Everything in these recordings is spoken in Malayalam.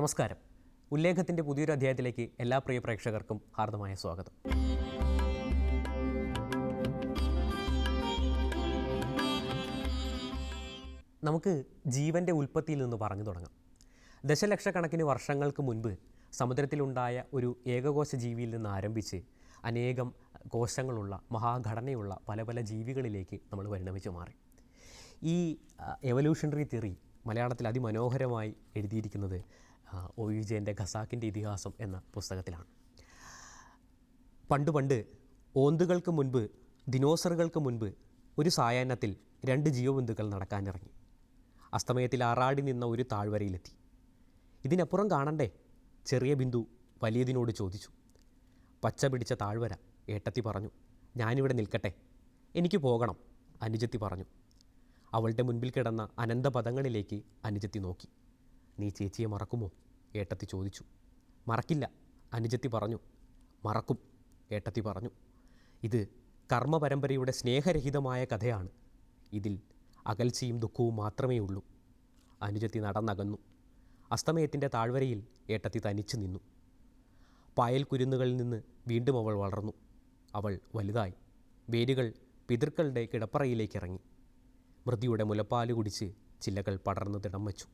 നമസ്കാരം. ഉല്ലേഖത്തിന്റെ പുതിയൊരു അധ്യായത്തിലേക്ക് എല്ലാ പ്രിയ പ്രേക്ഷകർക്കും ഹാർദമായ സ്വാഗതം. നമുക്ക് ജീവന്റെ ഉൽപ്പത്തിയിൽ നിന്ന് പറഞ്ഞു തുടങ്ങാം. ദശലക്ഷക്കണക്കിന് വർഷങ്ങൾക്ക് മുൻപ് സമുദ്രത്തിലുണ്ടായ ഒരു ഏകകോശ ജീവിയിൽ നിന്ന് ആരംഭിച്ച് അനേകം കോശങ്ങളുള്ള മഹാഘടനയുള്ള പല പല ജീവികളിലേക്ക് നമ്മൾ പരിണമിച്ചു മാറി. ഈ എവല്യൂഷണറി തിയറി മലയാളത്തിൽ അതിമനോഹരമായി എഴുതിയിരിക്കുന്നത് ഒ യു ജയന്റെ ഖസാക്കിന്റെ ഇതിഹാസം എന്ന പുസ്തകത്തിലാണ്. പണ്ട് പണ്ട് ഓന്തുകൾക്ക് മുൻപ് ദിനോസറുകൾക്ക് മുൻപ് ഒരു സായാഹ്നത്തിൽ രണ്ട് ജീവബന്ധുക്കൾ നടക്കാനിറങ്ങി. അസ്തമയത്തിൽ ആറാടി നിന്ന ഒരു താഴ്വരയിലെത്തി. ഇതിനപ്പുറം കാണണ്ടേ? ചെറിയ ബിന്ദു വലിയതിനോട് ചോദിച്ചു. പച്ച പിടിച്ച താഴ്വര ഏട്ടത്തി പറഞ്ഞു ഞാനിവിടെ നിൽക്കട്ടെ. എനിക്ക് പോകണം അനുജത്തി പറഞ്ഞു. അവളുടെ മുൻപിൽ കിടന്ന അനന്തപദങ്ങളിലേക്ക് അനുജത്തി നോക്കി. നീ ചേച്ചിയെ മറക്കുമോ? ഏട്ടത്തി ചോദിച്ചു. മറക്കില്ല അനുജത്തി പറഞ്ഞു. മറക്കും ഏട്ടത്തി പറഞ്ഞു. ഇത് കർമ്മപരമ്പരയുടെ സ്നേഹരഹിതമായ കഥയാണ്. ഇതിൽ അകൽച്ചയും ദുഃഖവും മാത്രമേ ഉള്ളൂ. അനുജത്തി നടന്നകന്നു. അസ്തമയത്തിന്റെ താഴ്വരയിൽ ഏട്ടത്തി തനിച്ചു നിന്നു. പായൽ കുരുന്നുകളിൽ നിന്ന് വീണ്ടും അവൾ വളർന്നു. അവൾ വലുതായി. വേരുകൾ പിതൃക്കളുടെ കിടപ്പറയിലേക്ക് ഇറങ്ങി മൃതിയുടെ മുലപ്പാൽ കുടിച്ച് ചില്ലകൾ പടർന്നു തിടം വച്ചു.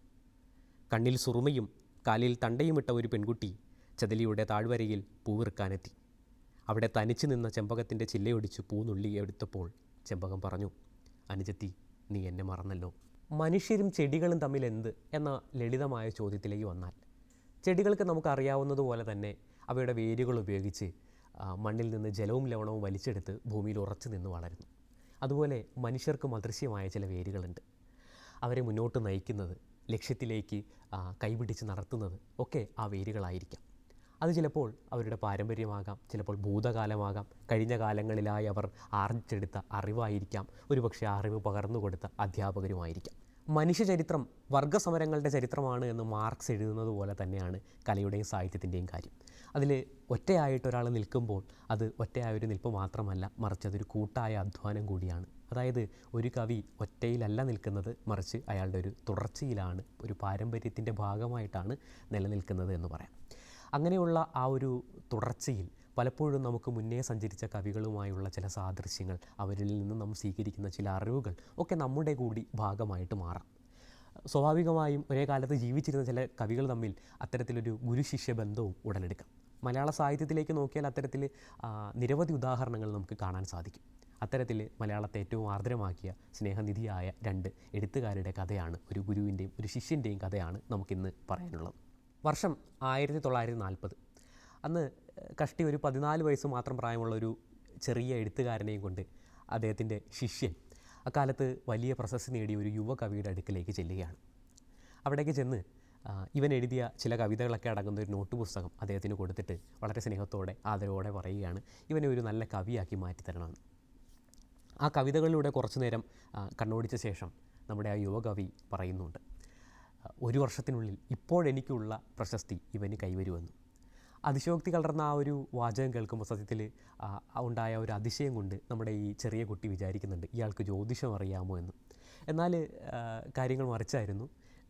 കണ്ണിൽ സുറുമയും കാലിൽ തണ്ടയുമിട്ട ഒരു പെൺകുട്ടി ചതലിയുടെ താഴ്വരയിൽ പൂവിറുക്കാനെത്തി അവിടെ തനിച്ചു നിന്ന ചെമ്പകത്തിന്റെ ചില്ലയൊടിച്ച് പൂനുള്ളി എടുത്തപ്പോൾ ചെമ്പകം പറഞ്ഞു അനുജത്തി നീ എന്നെ മറന്നല്ലോ. മനുഷ്യരും ചെടികളും തമ്മിൽ എന്ത്? എന്ന ലളിതമായ ചോദ്യത്തിലേക്ക് വന്നാൽ. ചെടികൾക്ക് നമുക്കറിയാവുന്നതുപോലെ തന്നെ അവയുടെ വേരുകൾ ഉപയോഗിച്ച് മണ്ണിൽ നിന്ന് ജലവും ലവണവും വലിച്ചെടുത്ത് ഭൂമിയിൽ ഉറച്ചു നിന്ന് വളരുന്നു. അതുപോലെ മനുഷ്യർക്കും അദൃശ്യമായ ചില വേരുകളുണ്ട്. അവരെ മുന്നോട്ട് നയിക്കുന്നത് ലക്ഷ്യത്തിലേക്ക് കൈപിടിച്ച് നടത്തുന്നത് ഒക്കെ ആ വേരുകളായിരിക്കാം. അത് ചിലപ്പോൾ അവരുടെ പാരമ്പര്യമാകാം ചിലപ്പോൾ ഭൂതകാലമാകാം. കഴിഞ്ഞ കാലങ്ങളിലായി അവർ ആർജിച്ചെടുത്ത അറിവായിരിക്കാം. ഒരുപക്ഷെ അറിവ് പകർന്നു കൊടുത്ത അധ്യാപകരുമായിരിക്കാം. മനുഷ്യചരിത്രം വർഗസമരങ്ങളുടെ ചരിത്രമാണ് എന്ന് മാർക്സ് എഴുതുന്നത് പോലെ തന്നെയാണ് കലയുടെയും സാഹിത്യത്തിന്റെയും കാര്യം. അതിൽ ഒറ്റയായിട്ട് ഒരാൾ നിൽക്കുമ്പോൾ അത് ഒറ്റയായൊരു നിൽപ്പ് മാത്രമല്ല മറിച്ച് അതൊരു കൂട്ടായ അധ്വാനം കൂടിയാണ്. അതായത് ഒരു കവി ഒറ്റയിലല്ല നിൽക്കുന്നത് മറിച്ച് അയാളുടെ ഒരു തുടർച്ചയിലാണ് ഒരു പാരമ്പര്യത്തിന്റെ ഭാഗമായിട്ടാണ് നിലനിൽക്കുന്നത് എന്ന് പറയാം. അങ്ങനെയുള്ള ആ ഒരു തുടർച്ചയിൽ പലപ്പോഴും നമുക്ക് മുന്നേ സഞ്ചരിച്ച കവികളുമായുള്ള ചില സാദൃശ്യങ്ങൾ അവരിൽ നിന്ന് നാം സ്വീകരിക്കുന്ന ചില അറിവുകൾ ഒക്കെ നമ്മുടെ കൂടി ഭാഗമായിട്ട് മാറാം. സ്വാഭാവികമായും ഒരേ കാലത്ത് ജീവിച്ചിരുന്ന ചില കവികൾ തമ്മിൽ അത്തരത്തിലൊരു ഗുരുശിഷ്യ ബന്ധവും ഉടലെടുക്കാം. മലയാള സാഹിത്യത്തിലേക്ക് നോക്കിയാൽ അത്തരത്തിൽ നിരവധി ഉദാഹരണങ്ങൾ നമുക്ക് കാണാൻ സാധിക്കും. അത്തരത്തിൽ മലയാളത്തെ ഏറ്റവും ആർദ്രമാക്കിയ സ്നേഹനിധിയായ രണ്ട് എഴുത്തുകാരുടെ കഥയാണ് ഒരു ഗുരുവിന്റെയും ഒരു ശിഷ്യന്റെയും കഥയാണ് നമുക്കിന്ന് പറയാനുള്ളത്. വർഷം ആയിരത്തി തൊള്ളായിരത്തി നാൽപ്പത് അന്ന് കഷ്ടി ഒരു പതിനാല് വയസ്സ് മാത്രം പ്രായമുള്ള ഒരു ചെറിയ എഴുത്തുകാരനെയും കൊണ്ട് അദ്ദേഹത്തിന്റെ ശിഷ്യൻ അക്കാലത്ത് വലിയ പ്രശസ്തി നേടിയ ഒരു യുവ കവിയുടെ അടുക്കിലേക്ക് ചെല്ലുകയാണ്. അവിടേക്ക് ചെന്ന് ഇവൻ എഴുതിയ ചില കവിതകളൊക്കെ അടങ്ങുന്ന ഒരു നോട്ട് പുസ്തകം അദ്ദേഹത്തിന് കൊടുത്തിട്ട് വളരെ സ്നേഹത്തോടെ ആദരവോടെ പറയുകയാണ്. ഇവനെ ഒരു നല്ല കവിയാക്കി മാറ്റിത്തരണമെന്ന് ആ കവിതകളിലൂടെ കുറച്ചു നേരം കണ്ണോടിച്ച ശേഷം നമ്മുടെ ആ യുവകവി പറയുന്നുണ്ട് ഒരു വർഷത്തിനുള്ളിൽ ഇപ്പോഴെനിക്കുള്ള പ്രശസ്തി ഇവന് കൈവരുമെന്ന്. അതിശയോക്തി കലർന്ന ആ ഒരു വാചകം കേൾക്കുമ്പോൾ സത്യത്തിൽ ഉണ്ടായ ഒരു അതിശയം കൊണ്ട് നമ്മുടെ ഈ ചെറിയ കുട്ടി വിചാരിക്കുന്നുണ്ട് ഇയാൾക്ക് ജ്യോതിഷം അറിയാമോ എന്ന്. എന്നാൽ കാര്യങ്ങൾ മറിച്ചായിരുന്നു.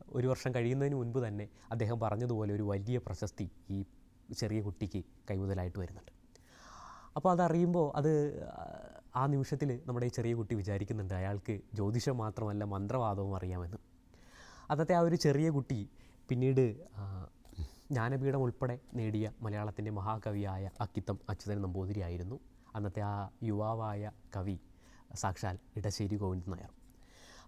ഒരു വർഷം കഴിയുന്നതിന് മുൻപ് തന്നെ അദ്ദേഹം പറഞ്ഞതുപോലെ ഒരു വലിയ പ്രശസ്തി ഈ ചെറിയ കുട്ടിക്ക് കൈമുതലായിട്ട് വരുന്നുണ്ട്. അപ്പോൾ അതറിയുമ്പോൾ അത് ആ നിമിഷത്തിൽ നമ്മുടെ ഈ ചെറിയ കുട്ടി വിചാരിക്കുന്നുണ്ട് അയാൾക്ക് ജ്യോതിഷം മാത്രമല്ല മന്ത്രവാദവും അറിയാമെന്ന്. അന്നത്തെ ആ ഒരു ചെറിയ കുട്ടി പിന്നീട് ജ്ഞാനപീഠം ഉൾപ്പെടെ നേടിയ മലയാളത്തിന്റെ മഹാകവിയായ അക്കിത്തം അച്യുതൻ നമ്പൂതിരി ആയിരുന്നു. അന്നത്തെ ആ യുവാവായ കവി സാക്ഷാൽ ഇടശ്ശേരി ഗോവിന്ദൻ നായർ.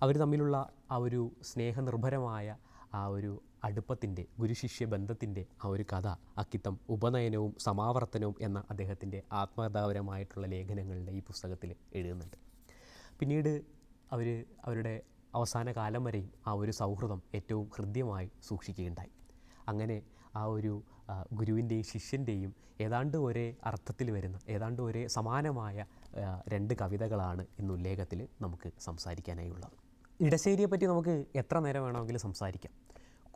അവർ തമ്മിലുള്ള ആ ഒരു സ്നേഹനിർഭരമായ ആ ഒരു അടുപ്പത്തിന്റെ ഗുരുശിഷ്യ ബന്ധത്തിന്റെ ആ ഒരു കഥ അക്കിത്തം ഉപനയനവും സമാവർത്തനവും എന്ന അദ്ദേഹത്തിന്റെ ആത്മകഥാപരമായിട്ടുള്ള ലേഖനങ്ങളുടെ ഈ പുസ്തകത്തിൽ എഴുതുന്നുണ്ട്. പിന്നീട് അവർ അവരുടെ അവസാന കാലം വരെയും ആ ഒരു സൗഹൃദം ഏറ്റവും ഹൃദ്യമായി സൂക്ഷിക്കുകയുണ്ടായി. അങ്ങനെ ആ ഒരു ഗുരുവിന്റെയും ശിഷ്യന്റെയും ഏതാണ്ട് ഒരേ അർത്ഥത്തിൽ വരുന്ന ഏതാണ്ട് ഒരേ സമാനമായ രണ്ട് കവിതകളാണ് ഇന്ന് ഉല്ലേഖത്തിൽ നമുക്ക് സംസാരിക്കാനായി ഉള്ളത് ഇടശ്ശേരിയെ പറ്റി നമുക്ക് എത്ര നേരം വേണമെങ്കിലും സംസാരിക്കാം.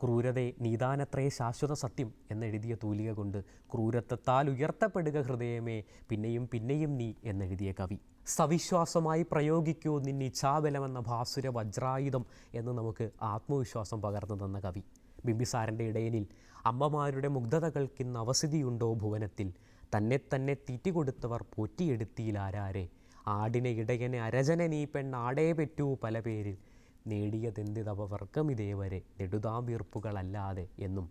ക്രൂരതയെ നീതാനത്രേ ശാശ്വത സത്യം എന്നെഴുതിയ തൂലിക കൊണ്ട് ക്രൂരത്വത്താൽ ഉയർത്തപ്പെടുക ഹൃദയമേ പിന്നെയും പിന്നെയും നീ എന്നെഴുതിയ കവി. സവിശ്വാസമായി പ്രയോഗിക്കൂ നിന്നിച്ഛാബലമെന്ന ഭാസുര വജ്രായുധം എന്ന് നമുക്ക് ആത്മവിശ്വാസം പകർന്നു തന്ന കവി. ബിംബിസാരന്റെ ഇടയനിൽ അമ്മമാരുടെ മുഗ്ധതകൾക്കിന്ന് അവസ്ഥിതിയുണ്ടോ ഭുവനത്തിൽ? തന്നെ തന്നെ തീറ്റികൊടുത്തവർ പോറ്റിയെടുത്തിയിലാരാരെ ആടിനെ ഇടയനെ അരജന നീ പെണ്ണാടേ പെറ്റൂ പല പേരിൽ നേടിയതെന്തിതവ ഇതേവരെ നെടുതാവീർപ്പുകളല്ലാതെ എന്നും.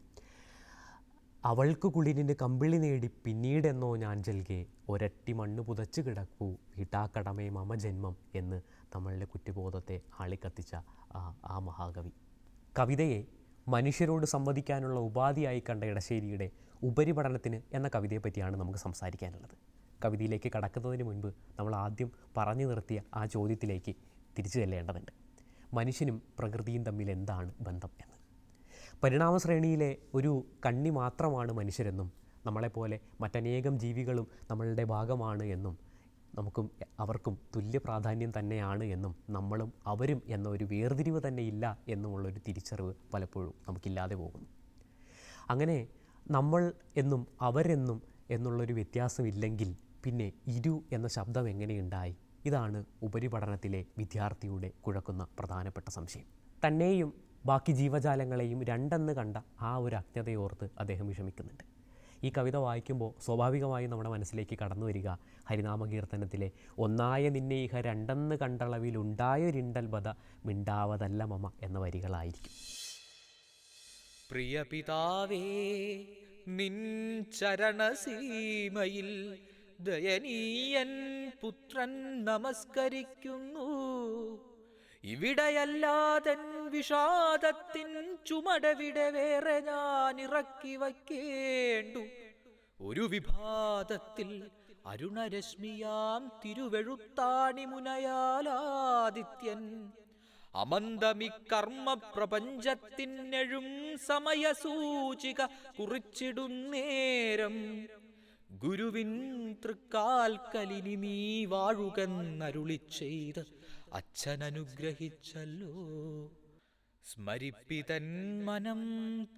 അവൾക്ക് കുളിരിന് കമ്പിളി നേടി പിന്നീടെന്നോ ഞാൻ ജൽകെ ഒരട്ടി മണ്ണ് പുതച്ചു കിടക്കൂ വീട്ടാക്കടമേ മമ ജന്മം എന്ന് നമ്മളുടെ കുറ്റബോധത്തെ ആളിക്കത്തിച്ച ആ മഹാകവി. കവിതയെ മനുഷ്യരോട് സംവദിക്കാനുള്ള ഉപാധിയായി കണ്ട ഇടശ്ശേരിയുടെ ഉപരിപഠനത്തിന് എന്ന കവിതയെ പറ്റിയാണ് നമുക്ക് സംസാരിക്കാനുള്ളത്. കവിതയിലേക്ക് കടക്കുന്നതിന് മുൻപ് നമ്മൾ ആദ്യം പറഞ്ഞു നിർത്തിയ ആ ചോദ്യത്തിലേക്ക് തിരിച്ചു ചെല്ലേണ്ടതുണ്ട്. മനുഷ്യനും പ്രകൃതിയും തമ്മിൽ എന്താണ് ബന്ധം എന്ന്? പരിണാമ ശ്രേണിയിലെ ഒരു കണ്ണി മാത്രമാണ് മനുഷ്യരെന്നും നമ്മളെപ്പോലെ മറ്റനേകം ജീവികളും നമ്മളുടെ ഭാഗമാണ് എന്നും നമുക്കും അവർക്കും തുല്യ പ്രാധാന്യം തന്നെയാണ് എന്നും നമ്മളും അവരും എന്ന ഒരു വേർതിരിവ് തന്നെ ഇല്ല എന്നുമുള്ളൊരു തിരിച്ചറിവ് പലപ്പോഴും നമുക്കില്ലാതെ പോകുന്നു. അങ്ങനെ നമ്മൾ എന്നും അവരെന്നും എന്നുള്ളൊരു വ്യത്യാസമില്ലെങ്കിൽ പിന്നെ ഇരു എന്ന ശബ്ദം എങ്ങനെയുണ്ടായി ഇതാണ് ഉപരിപഠനത്തിലെ വിദ്യാർത്ഥിയുടെ കുഴക്കുന്ന പ്രധാനപ്പെട്ട സംശയം. തന്നെയും ബാക്കി ജീവജാലങ്ങളെയും രണ്ടെന്ന് കണ്ട ആ ഒരു അജ്ഞതയോർത്ത് അദ്ദേഹം വിഷമിക്കുന്നുണ്ട്. ഈ കവിത വായിക്കുമ്പോൾ സ്വാഭാവികമായും നമ്മുടെ മനസ്സിലേക്ക് കടന്നു വരിക ഹരിനാമകീർത്തനത്തിലെ ഒന്നായ നിന്നെ ഇഹ രണ്ടെന്ന് കണ്ടളവിലുണ്ടായൊരിണ്ടൽ ബത മിണ്ടാവതല്ല മമ എന്ന വരികളായിരിക്കും. പ്രിയ പിതാവേ നിൻ ചരണസീമയിൽ ദയനീയൻ പുത്രൻ നമസ്കരിക്കുന്നു. ഇവിടെയല്ലാതൻ വിഷാദത്തിൻ ചുമടവിടെ വേറെ ഞാൻ ഇറക്കി വയ്ക്കേണ്ടു. ഒരു വിഭാതത്തിൽ അരുണരശ്മിയാം തിരുവെഴുത്താണി മുനയാലാദിത്യൻ. അമന്തമി കർമ്മ പ്രപഞ്ചത്തിനെഴും സമയസൂചിക കുറിച്ചിടുന്നേരം ഗുരുവിൻ തൃക്കാൽക്കലിനി നീ വാഴുകന്നരുളി ചെയ്ത് അച്ഛൻ അനുഗ്രഹിച്ചല്ലോ സ്മരിപ്പിതൻ മനം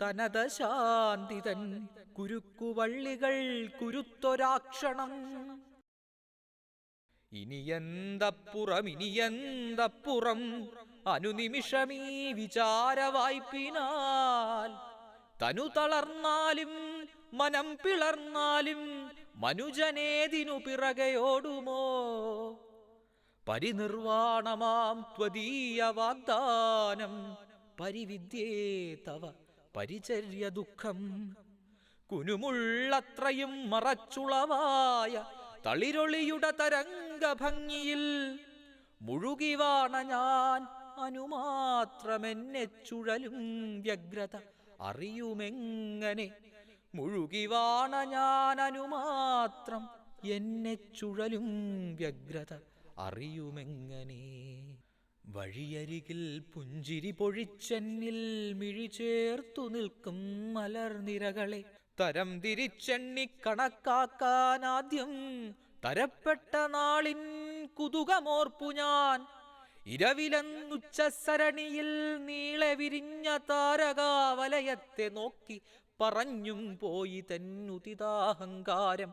തനത ശാന്തിതൻ കുരുക്കുവള്ളികൾ കുരുത്തൊരാക്ഷണം. ഇനിയന്തപ്പുറം ഇനിയന്തപ്പുറം അനുനിമിഷമീ വിചാരവായ്പിനാൽ. തനു തളർന്നാലും മനം പിളർന്നാലും മനുജനേതിനു പിറകയോടുമോ? പരിനിർവാണമാം ത്വദീയ വാഗ്ദാനം. പരിവിദ്യേ തവ പരിചര്യ ദുഃഖം. കുനുമുള്ളത്രയും മറച്ചുളവായ തളിരൊളിയുടെ തരംഗഭംഗിയിൽ മുഴുകിവാണ ഞാൻ അനുമാത്രമെന്നെ ചുഴലും വ്യഗ്രത അറിയുമെങ്ങനെ മുഴുകിവാണ ഞാൻ അനുമാത്രം. എന്നെ ചുഴലും വ്യഗ്രത അറിയുമെങ്ങനെ? വഴിയരികിൽ പുഞ്ചിരി പൊഴിച്ചെന്നിൽ മിഴി ചേർത്തു നിൽക്കും മലർനിരകളെ. തരം തിരിച്ചെണ്ണി കണക്കാക്കാനാദ്യം തരപ്പെട്ട നാളിൻ കുതുകമോർപ്പു ഞാൻ. ഇരവിലെന്നുച്ചസരണിയിൽ നീളെ വിരിഞ്ഞ താരകാവലയത്തെ നോക്കി പറഞ്ഞും പോയി തന്നുതിതാഹങ്കാരം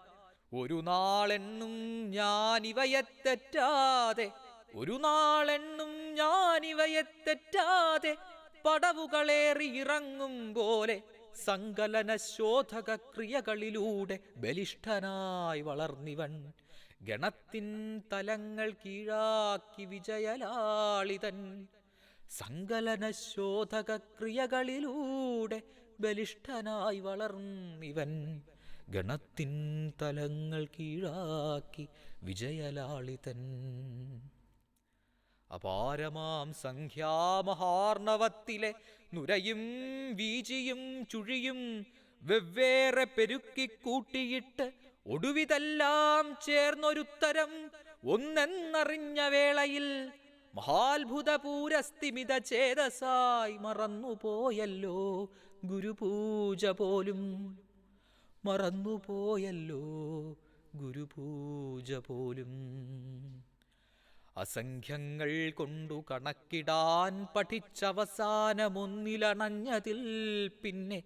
ഒരു നാളെണ്ണും ഞാനിവയെ തെറ്റാതെ ഒരു നാളെണ്ണും ഞാനിവയെ തെറ്റാതെ പടവുകളേറി ഇറങ്ങും പോലെ സങ്കലന ശോധക ക്രിയകളിലൂടെ ബലിഷ്ഠനായി വളർന്നിവൻ. ഗണത്തിൻ തലങ്ങൾ കീഴാക്കി വിജയലാളിതൻ. സങ്കലന ശോധക ക്രിയകളിലൂടെ ബലിഷ്ഠനായി വളർന്നിവൻ ഗണത്തിൻ തലങ്ങൾ കീഴാക്കി വിജയലാളിതൻ. അപാരമാം സംഖ്യാമഹാർണവത്തിലെ നുരയും വീചിയും ചുഴിയും വെവ്വേറെ പെരുക്കി കൂട്ടിയിട്ട് ഒടുവിതെല്ലാം ചേർന്നൊരുത്തരം ഒന്നെന്നറിഞ്ഞ വേളയിൽ മഹാത്ഭുതപൂരസ്തിമിത ചേതസായി മറന്നുപോയല്ലോ. ഗുരുപൂജ പോലും മറന്നുപോയല്ലോ ഗുരുപൂജ പോലും. അസംഖ്യങ്ങൾ കൊണ്ടു കണക്കിടാൻ പഠിച്ചവസാനമൊന്നിലണഞ്ഞതിൽ പിന്നെ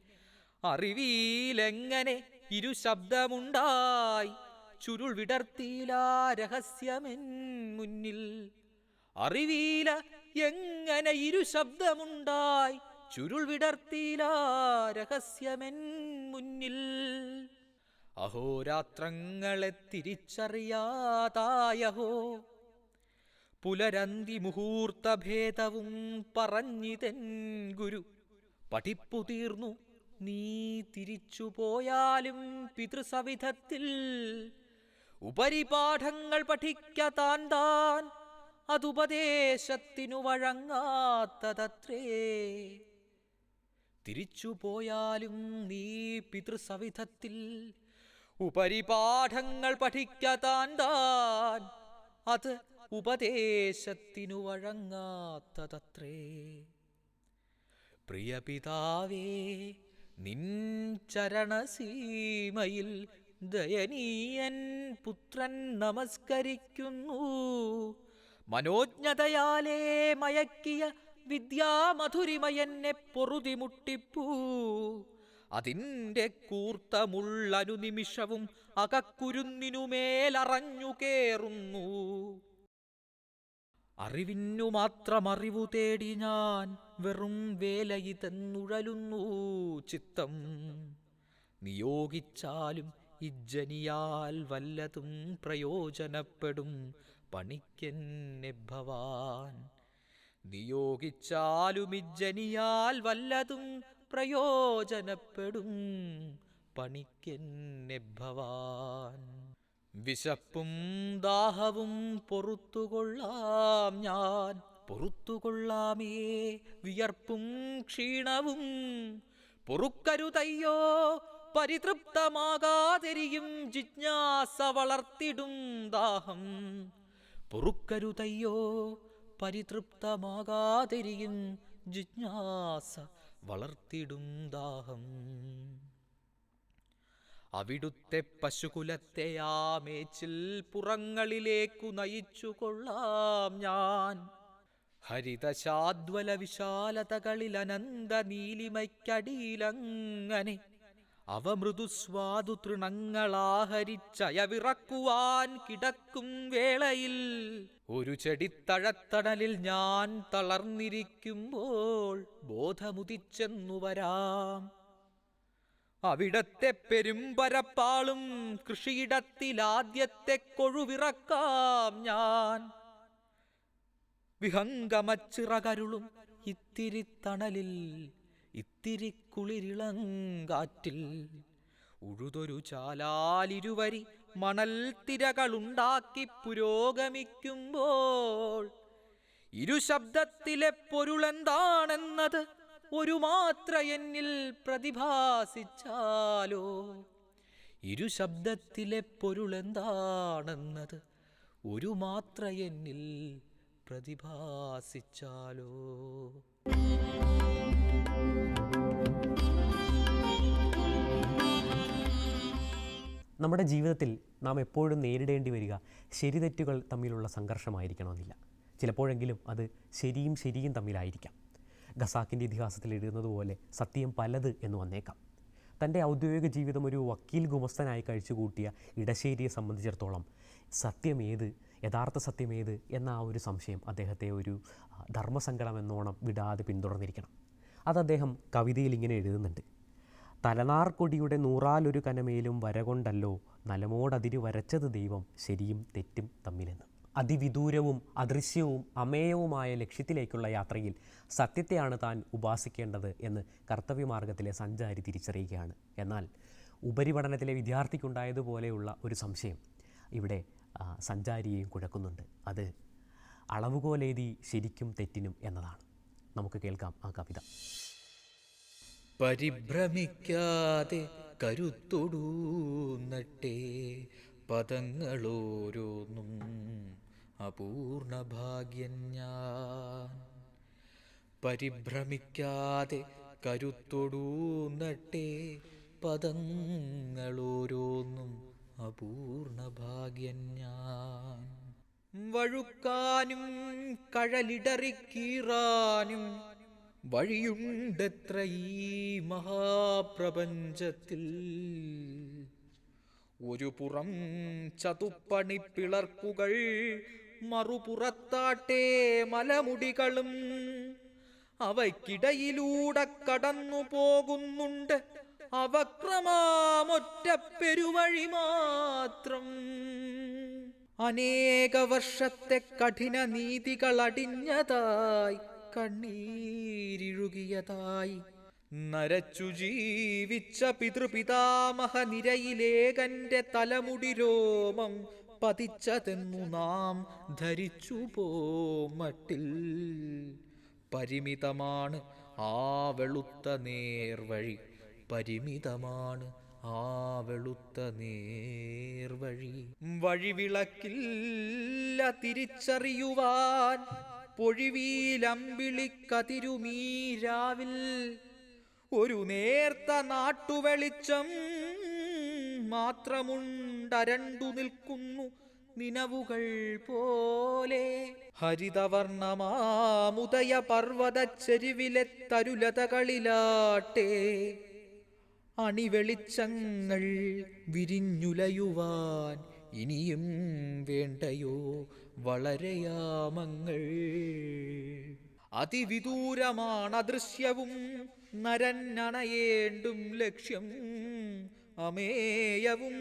അറിവിയിലെങ്ങനെ ഇരു ശബ്ദമുണ്ടായി ചുരുൾ വിടർത്തിയില രഹസ്യമെൻ മുന്നിൽ. അറിവീല എങ്ങനെ ഇരു ശബ്ദമുണ്ടായി ചുരുൾ വിടർത്തിയിലാരഹസ്യമെൻ മുന്നിൽ. അഹോരാത്രങ്ങളെ തിരിച്ചറിയാതായഹോ. പുലരന്തി മുഹൂർത്തഭേദവും പറഞ്ഞിതൻ ഗുരു. പഠിപ്പു തീർന്നു നീ തിരിച്ചുപോയാലും പിതൃസവിധത്തിൽ. ഉപരിപാഠങ്ങൾ പഠിക്കാൻ താൻ അതുപദേശത്തിനു വഴങ്ങാത്തതത്രേ. തിരിച്ചുപോയാലും നീ പിതൃസവിധത്തിൽ ഉപരിപാഠങ്ങൾ പഠിക്കതാൻ താൻ. അത് ഉപദേശത്തിനു വഴങ്ങാത്തതത്രേ. പ്രിയപിതാവേ നിൻ ചരണസീമയിൽ ദയനീയൻ പുത്രൻ നമസ്കരിക്കുന്നു. മനോജ്ഞതയാലേ മയക്കിയ വിദ്യാമധുരിമയെന്നെ പൊറുതിമുട്ടിപ്പൂ. അതിന്റെ കൂർത്തമുള്ളനുനിമിഷവും അകക്കുരുന്നിനുമേലറഞ്ഞു കേറുന്നു. അറിവിന്നു മാത്രം അറിവു തേടി ഞാൻ വെറും വേലയിതെന്നുഴലുന്നു ചിത്തം. നിയോഗിച്ചാലും ഇജ്ജനിയാൽ വല്ലതും പ്രയോജനപ്പെടും പണിക്കെന്നെ ഭവാൻ. നിയോഗിച്ചാലും ഇജ്ജനിയാൽ വല്ലതും പ്രയോജനപ്പെടും പണിക്കെന്നെ ഭവാൻ. വിശപ്പും ദാഹവും പൊറത്തുകൊള്ളാം ഞാൻ. പൊറത്തുകൊള്ളാമേ. വിയർപ്പും ക്ഷീണവും പൊറുക്കരുതയ്യോ. പരിതൃപ്തമാകാതെരിയും ജിജ്ഞാസ വളർത്തിടും ദാഹം. പൊറുക്കരുതയ്യോ. പരിതൃപ്തമാകാതെരിയും ജിജ്ഞാസ വളർത്തിടും ദാഹം. അവിടുത്തെ പശുകുലത്തെ ആ മേച്ചിൽ പുറങ്ങളിലേക്കു നയിച്ചു കൊള്ളാം ഞാൻ. ഹരിതശാദ്വല വിശാലതകളിൽ അനന്ത നീലിമയ്ക്കടിയിലങ്ങനെ അവ മൃദുസ്വാദു തൃണങ്ങളാഹരിച്ചയവിറക്കുവാൻ കിടക്കും വേളയിൽ. ഒരു ചെടിത്തഴത്തണലിൽ ഞാൻ തളർന്നിരിക്കുമ്പോൾ ബോധമുദിച്ചെന്നു വരാം. അവിടത്തെ പെരുമ്പരപ്പാളും കൃഷിയിടത്തിലാദ്യത്തെ കൊഴുവിറക്കാം ഞാൻ. വിഹംഗമച്ചിറകരുളും ഇത്തിരി തണലിൽ ഇത്തിരി കുളിരിളങ്കാറ്റിൽ ഉഴുതൊരു ചാലാലിരുവരി മണൽ തിരകളുണ്ടാക്കി പുരോഗമിക്കുമ്പോൾ ഇരുശബ്ദത്തിലെ പൊരുളെന്താണെന്നത് ഒരു മാത്ര എന്നിൽ പ്രതിഭാസിച്ചാലോ? ഇരുശബ്ദത്തിലെ പൊരുളെന്താണെന്നത് ഒരു മാത്ര എന്നിൽ പ്രതിഭാസിച്ചാലോ? നമ്മുടെ ജീവിതത്തിൽ നാം എപ്പോഴും നേരിടേണ്ടി വരിക ശരിതെറ്റുകൾ തമ്മിലുള്ള സംഘർഷമായിരിക്കണമെന്നില്ല. ചിലപ്പോഴെങ്കിലും അത് ശരിയും ശരിയും തമ്മിലായിരിക്കാം. ഖസാക്കിന്റെ ഇതിഹാസത്തിൽ എഴുതുന്നത് പോലെ സത്യം പലത് എന്ന് വന്നേക്കാം. തന്റെ ഔദ്യോഗിക ജീവിതം ഒരു വക്കീൽ ഗുമസ്തനായി കഴിച്ചുകൂട്ടിയ ഇടശ്ശേരിയെ സംബന്ധിച്ചിടത്തോളം സത്യമേത് യഥാർത്ഥ സത്യം സത്യമേത് എന്ന ആ ഒരു സംശയം അദ്ദേഹത്തെ ഒരു ധർമ്മസങ്കടം എന്നോണം വിടാതെ പിന്തുടർന്നിരിക്കണം. അത് അദ്ദേഹം കവിതയിൽ ഇങ്ങനെ എഴുതുന്നുണ്ട്. തലനാർ കൊടിയുടെ നൂറാലൊരു കനമേലും വരകൊണ്ടല്ലോ നലമോടതിരു വരച്ചത് ദൈവം ശരിയും തെറ്റും തമ്മിലെന്ന്. അതിവിദൂരവും അദൃശ്യവും അമേയവുമായ ലക്ഷ്യത്തിലേക്കുള്ള യാത്രയിൽ സത്യത്തെയാണ് താൻ ഉപാസിക്കേണ്ടത് എന്ന് കർത്തവ്യമാർഗത്തിലെ സഞ്ചാരി തിരിച്ചറിയുകയാണ്. എന്നാൽ ഉപരിപഠനത്തിലെ വിദ്യാർത്ഥിക്കുണ്ടായതുപോലെയുള്ള ഒരു സംശയം ഇവിടെ സഞ്ചാരിയെയും കുഴക്കുന്നുണ്ട്. അത് അളവുകോലേതി ശരിക്കും തെറ്റിനും എന്നതാണ്. നമുക്ക് കേൾക്കാം ആ കവിത. പരിഭ്രമിക്കാതെ കരുത്തൊടൂ പദങ്ങളോരോന്നും അപൂർണ ഭാഗ്യൻ ഞാൻ. പരിഭ്രമിക്കാതെ കരുത്തൊടൂ പദങ്ങളോരോന്നും അപൂർണ ഭാഗ്യൻ ഞാൻ. വഴുക്കാനും കഴലിടറിക്കീറാനും വഴിയുണ്ടത്ര ഈ മഹാപ്രപഞ്ചത്തിൽ? ഒരു പുറം ചതുപ്പണി പിളർക്കുകൾ മറുപുറത്താട്ടെ മലമുടികളും അവയ്ക്കിടയിലൂടെ കടന്നു പോകുന്നുണ്ട്. അവക്രമാമൊറ്റ പെരുവഴി മാത്രം. അനേക വർഷത്തെ കഠിന നീതികൾ അടിഞ്ഞതായി കണ്ണീരിഴുകിയതായി നരച്ചു ജീവിച്ച പിതൃപിതാമഹ നിരയിലേകന്റെ തലമുടി രോമം പതിച്ചതെന്നു നാം ധരിച്ചു പോമട്ടിൽ പരിമിതമാണ് ആ വെളുത്ത നേർവഴി. പരിമിതമാണ് ആ വെളുത്ത നേർവഴി. വഴിവിളക്കില്ല തിരിച്ചറിയുവാൻ പൊഴിവീലമ്പിളിക്കതിരുമീരാവിൽ ഒരു നേർത്ത നാട്ടുവെളിച്ചം മാത്രമുണ്ടരണ്ടു നിൽക്കുന്നു നിനവുകൾ പോലെ. ഹരിതവർണമാമുദയ പർവത ചെരുവിലെ തരുലതകളിലാട്ടെ അണിവെളിച്ചങ്ങൾ വിരിഞ്ഞുലയുവാൻ ഇനിയും വേണ്ടയോ വളരെയാമങ്ങൾ? അതിവിദൂരമാണ് അദൃശ്യവും നരന്നണയേണ്ടും ലക്ഷ്യം അമേയവും.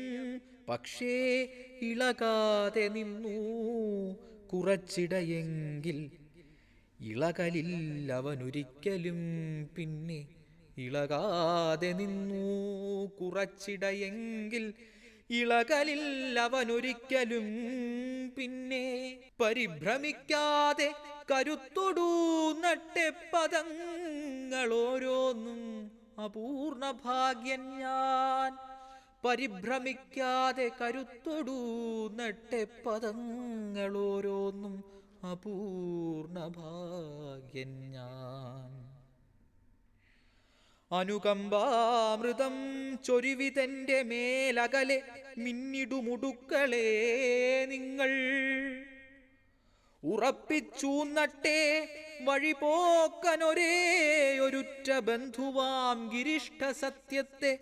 പക്ഷേ ഇളകാതെ നിന്നു കുറച്ചിടയെങ്കിൽ ഇളകലിൽ അവനൊരിക്കലും പിന്നെ ഇളകാതെ നിന്നു കുറച്ചിടയെങ്കിൽ ഇളകലിൽ അവനൊരിക്കലും പിന്നെ പരിഭ്രമിക്കാതെ കരുത്തൊടൂ നട്ടെ പദങ്ങൾ ഓരോന്നും അപൂർണ ഭാഗ്യൻ ഞാൻ. പരിഭ്രമിക്കാതെ കരുത്തൊടൂ നട്ടെ പദങ്ങൾ ഓരോന്നും അപൂർണ ഭാഗ്യൻ ഞാൻ. അനുകമ്പാമൃതം ചൊരിവിതന്റെ മേലകലെ മിന്നിടുമുടുക്കളെ നിങ്ങൾ. ഉറപ്പിച്ചു നട്ടേ വഴിപോക്കനൊരേ ഒരുറ്റ ബന്ധുവാം ഗിരിഷ്ഠ സത്യത്തെ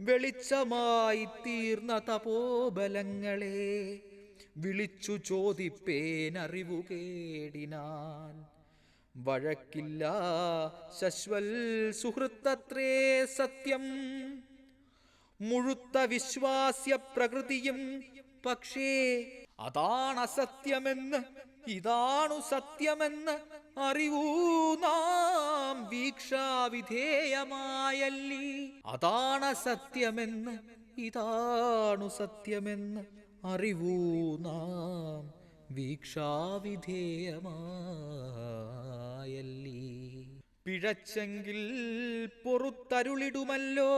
വെളിച്ചമായി തീർന്ന തപോബലങ്ങളെ വിളിച്ചു ചോദിപ്പേനറിവു കേടിനാൻ. വഴക്കില്ല. ശശ്വൽ സുഹൃത്തത്രേ സത്യം. മുഴുത്ത വിശ്വാസ്യ പ്രകൃതിയും പക്ഷേ അതാണ് അസത്യമെന്ന് ഇതാണു സത്യമെന്ന് അറിവൂ നാം വീക്ഷാവിധേയമായല്ലി. അതാണ് സത്യമെന്ന് ഇതാണു സത്യമെന്ന് അറിവൂ നാം വീക്ഷാവിധേയമായല്ലി. പിഴച്ചെങ്കിൽ പൊറുത്തരുളിടുമല്ലോ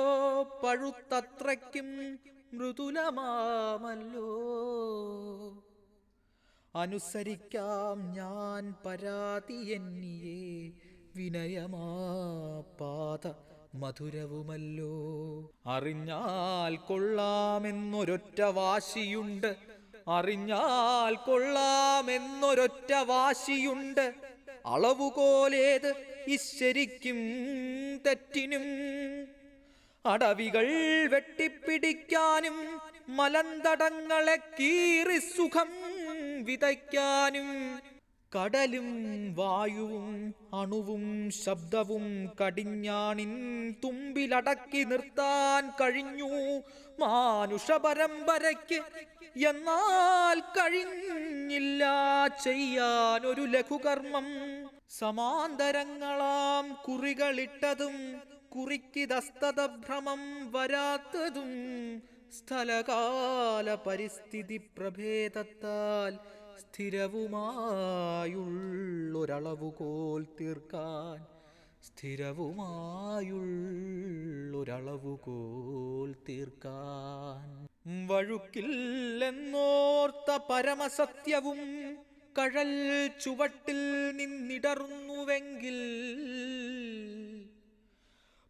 പഴുത്തത്രയ്ക്കും മൃദുലമാമല്ലോ. അനുസരിക്കാം ഞാൻ പരാതി എന്നിയെ വിനയമാ പാത മധുരവുമല്ലോ. അറിഞ്ഞാൽ കൊള്ളാമെന്നൊരൊറ്റ വാശിയുണ്ട് അറിഞ്ഞാൽ കൊള്ളാമെന്നൊരൊറ്റ വാശിയുണ്ട്. അളവുകോലേത് ഇശ്ശരിക്കും തെറ്റിനും. അടവികൾ വെട്ടിപ്പിടിക്കാനും മലന്തടങ്ങളെ കീറി സുഖം വിതയ്ക്കാനും. കടലും വായുവും അണുവും ശബ്ദവും കടിഞ്ഞാണിൻ തുമ്പിലടക്കി നിർത്താൻ കഴിഞ്ഞു. മാനുഷ പരമ്പരയ്ക്ക് എന്നാൽ കഴിഞ്ഞില്ല ചെയ്യാൻ ഒരു ലഘുകർമ്മം. സമാന്തരങ്ങളാം കുറികളിട്ടതും കുറിക്കിതസ്തത ഭ്രമം വരാത്തതും സ്ഥലകാല പരിസ്ഥിതി പ്രഭേദത്താൽ സ്ഥിരവുമായുള്ളൊരളവുകോൽ തീർക്കാൻ സ്ഥിരവുമായുള്ളൊരളവുകോൽ തീർക്കാൻ. വഴുക്കില്ലെന്നോർത്ത പരമസത്യവും കഴൽ ചുവട്ടിൽ നിന്നിടർന്നുവെങ്കിൽ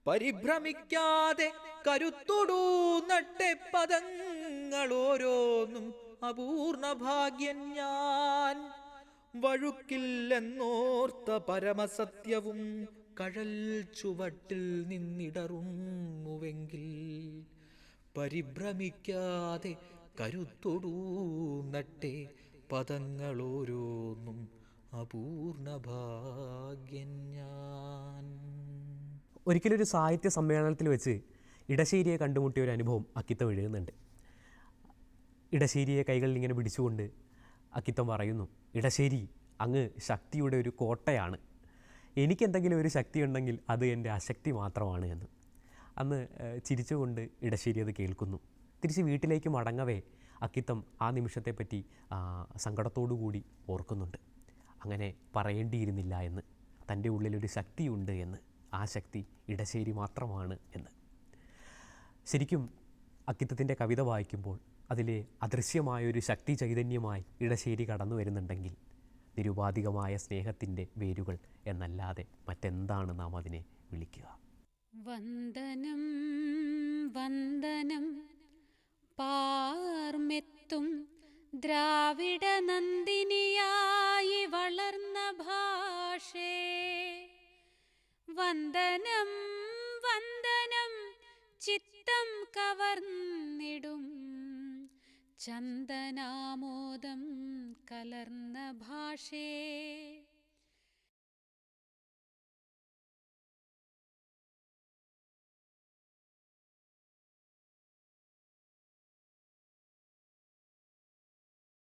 പരിഭ്രമിക്കാതെ കരുത്തൊടൂ നട്ടെ പദങ്ങൾ ഓരോന്നും അപൂർണ ഭാഗ്യൻ ഞാൻ. വഴുക്കില്ലെന്നോർത്ത പരമസത്യവും കഴൽ ചുവട്ടിൽ നിന്നിടറുന്നുവെങ്കിൽ പരിഭ്രമിക്കാതെ കരുത്തൊടൂ നട്ടെ പദങ്ങൾ ഓരോന്നും അപൂർണ ഭാഗ്യൻ ഒരിക്കലൊരു സാഹിത്യ സമ്മേളനത്തിൽ വെച്ച് ഇടശ്ശേരിയെ കണ്ടുമുട്ടിയ ഒരു അനുഭവം അക്കിത്തം എഴുതുന്നുണ്ട്. ഇടശ്ശേരിയെ കൈകളിൽ ഇങ്ങനെ പിടിച്ചുകൊണ്ട് അക്കിത്തം പറയുന്നു ഇടശ്ശേരി അങ്ങ് ശക്തിയുടെ ഒരു കോട്ടയാണ്. എനിക്കെന്തെങ്കിലും ഒരു ശക്തി ഉണ്ടെങ്കിൽ അത് എന്റെ അശക്തി മാത്രമാണ് എന്ന്. അന്ന് ചിരിച്ചുകൊണ്ട് ഇടശ്ശേരി അത് കേൾക്കുന്നു. തിരിച്ച് വീട്ടിലേക്ക് മടങ്ങവേ അക്കിത്തം ആ നിമിഷത്തെപ്പറ്റി കൂടി ഓർക്കുന്നുണ്ട്. അങ്ങനെ പറയേണ്ടിയിരുന്നില്ല എന്ന്. തന്റെ ഉള്ളിലൊരു ശക്തിയുണ്ട് എന്ന്. ആ ശക്തി ഇടശ്ശേരി മാത്രമാണ് എന്ന്. ശരിക്കും അക്കിത്തത്തിന്റെ കവിത വായിക്കുമ്പോൾ അതിലെ അദൃശ്യമായൊരു ശക്തി ചൈതന്യമായി ഇടശ്ശേരി കടന്നു വരുന്നുണ്ടെങ്കിൽ നിരുപാധികമായ സ്നേഹത്തിന്റെ വേരുകൾ എന്നല്ലാതെ മറ്റെന്താണ് നാം അതിനെ വിളിക്കുക? വന്ദനം വന്ദനം പാർമെത്തും ദ്രാവിഡ നന്ദിനിയായി വളർന്ന ഭാഷേ. വന്ദനം വന്ദനം ചിത്തം കവർന്നിടും ചന്ദനാമോദം കലർന്ന ഭാഷേ.